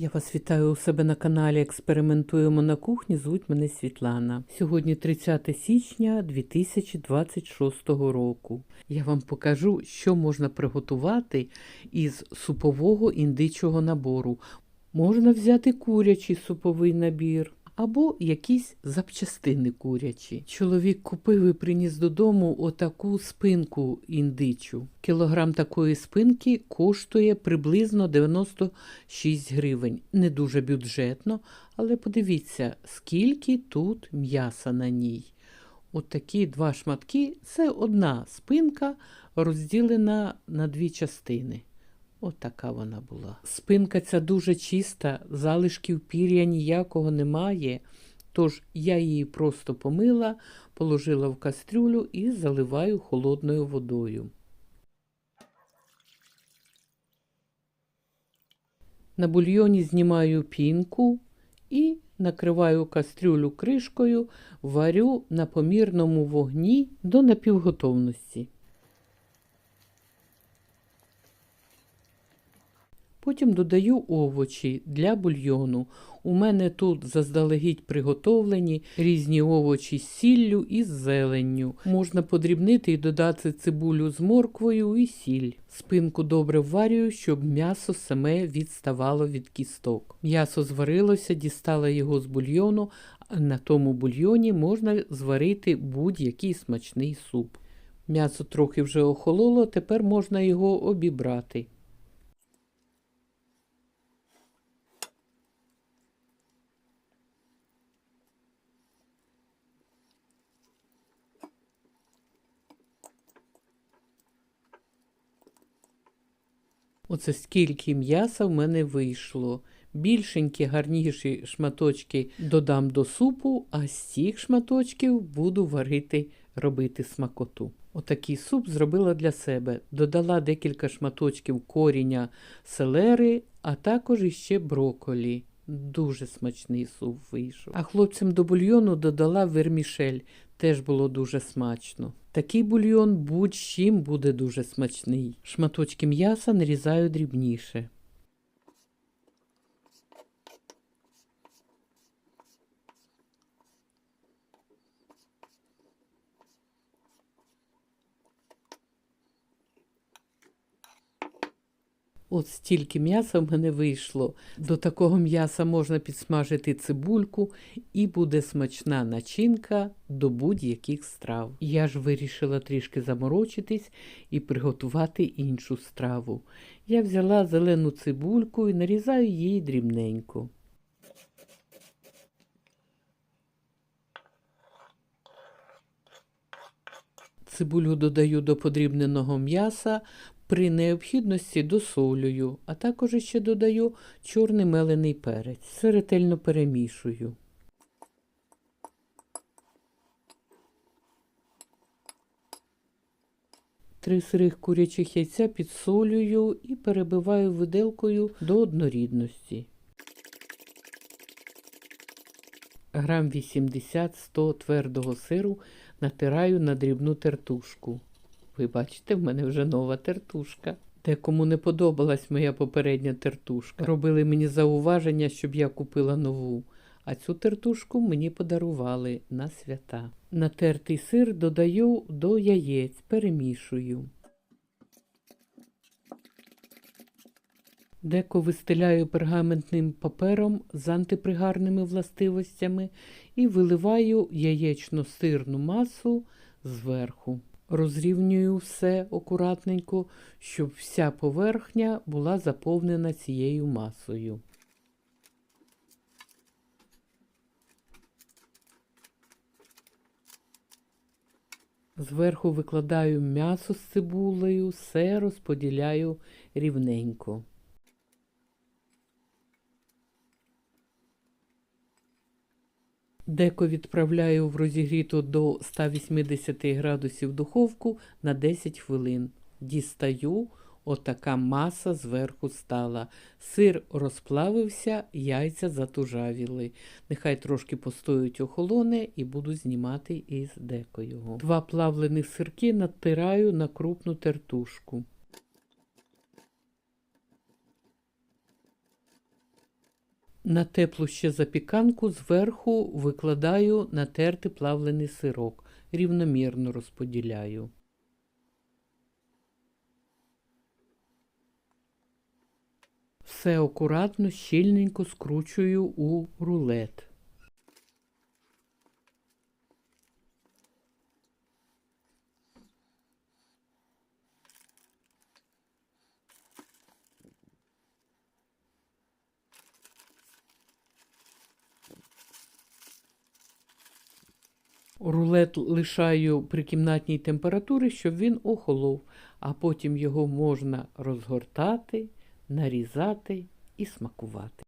Я вас вітаю у себе на каналі Експериментуємо на кухні. Звуть мене Світлана. Сьогодні 30 січня 2026 року. Я вам покажу, що можна приготувати із супового індичого набору. Можна взяти курячий суповий набір. Або якісь запчастини курячі. Чоловік купив і приніс додому отаку спинку індичу. Кілограм такої спинки коштує приблизно 96 гривень. Не дуже бюджетно, але подивіться, скільки тут м'яса на ній. От два шматки це одна спинка, розділена на дві частини. От вона була. Спинка ця дуже чиста, залишків пір'я ніякого немає. Тож я її просто помила, положила в кастрюлю і заливаю холодною водою. На бульйоні знімаю пінку і накриваю кастрюлю кришкою, варю на помірному вогні до напівготовності. Потім додаю овочі для бульйону. У мене тут заздалегідь приготовлені різні овочі з сіллю і з зеленню. Можна подрібнити і додати цибулю з морквою і сіль. Спинку добре вварюю, щоб м'ясо саме відставало від кісток. М'ясо зварилося, дістала його з бульйону, а на тому бульйоні можна зварити будь-який смачний суп. М'ясо трохи вже охололо, тепер можна його обібрати. Оце скільки м'яса в мене вийшло. Більшенькі, гарніші шматочки додам до супу, а з цих шматочків буду варити, робити смакоту. Отакий суп зробила для себе. Додала декілька шматочків коріння селери, а також іще броколі. Дуже смачний суп вийшов. А хлопцям до бульйону додала вермішель. Теж було дуже смачно. Такий бульйон будь-чим буде дуже смачний. Шматочки м'яса нарізаю дрібніше. От стільки м'яса в мене вийшло. До такого м'яса можна підсмажити цибульку і буде смачна начинка до будь-яких страв. Я ж вирішила трішки заморочитись і приготувати іншу страву. Я взяла зелену цибульку і нарізаю її дрібненько. Цибулю додаю до подрібненого м'яса, при необхідності досолюю, а також ще додаю чорний мелений перець. Все ретельно перемішую. Три сирих курячих яйця підсолюю і перебиваю виделкою до однорідності. Грам 80-100 твердого сиру натираю на дрібну тертушку. Ви бачите, в мене вже нова тертушка. Декому не подобалась моя попередня тертушка. Робили мені зауваження, щоб я купила нову. А цю тертушку мені подарували на свята. Натертий сир додаю до яєць, перемішую. Деко вистеляю пергаментним папером з антипригарними властивостями і виливаю яєчно-сирну масу зверху. Розрівнюю все акуратненько, щоб вся поверхня була заповнена цією масою. Зверху викладаю м'ясо з цибулею, все розподіляю рівненько. Деко відправляю в розігріту до 180 градусів духовку на 10 хвилин. Дістаю, отака маса зверху стала. Сир розплавився, яйця затужавіли. Нехай трошки постоють охолоне і буду знімати із деко його. Два плавлених сирки натираю на крупну тертушку. На теплу ще запіканку зверху викладаю натертий плавлений сирок, рівномірно розподіляю. Все акуратно, щільненько скручую у рулет. Рулет лишаю при кімнатній температурі, щоб він охолов, а потім його можна розгортати, нарізати і смакувати.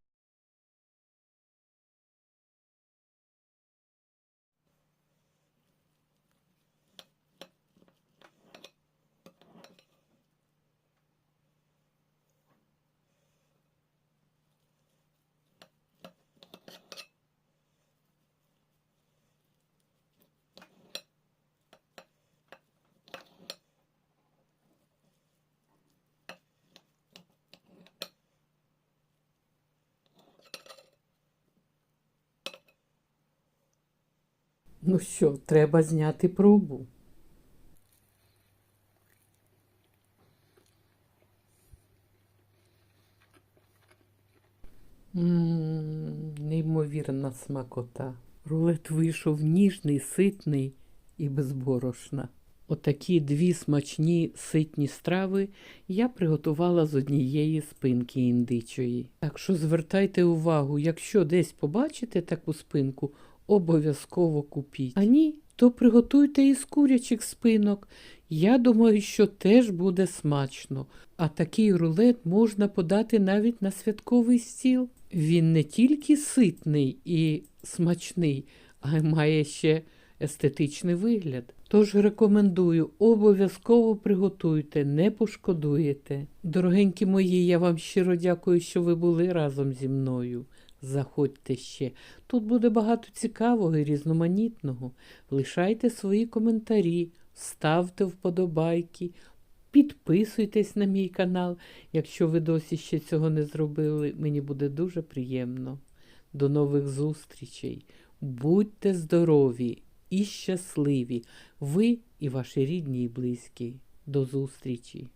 Ну що, треба зняти пробу. Ммм, неймовірна смакота. Рулет вийшов ніжний, ситний і безборошна. Отакі дві смачні ситні страви я приготувала з однієї спинки індичої. Так що звертайте увагу, якщо десь побачите таку спинку, обов'язково купіть. А ні, то приготуйте із курячих спинок. Я думаю, що теж буде смачно. А такий рулет можна подати навіть на святковий стіл. Він не тільки ситний і смачний, а й має ще естетичний вигляд. Тож рекомендую, обов'язково приготуйте, не пошкодуєте. Дорогенькі мої, я вам щиро дякую, що ви були разом зі мною. Заходьте ще. Тут буде багато цікавого і різноманітного. Лишайте свої коментарі, ставте вподобайки, підписуйтесь на мій канал, якщо ви досі ще цього не зробили. Мені буде дуже приємно. До нових зустрічей. Будьте здорові і щасливі, ви і ваші рідні і близькі. До зустрічі!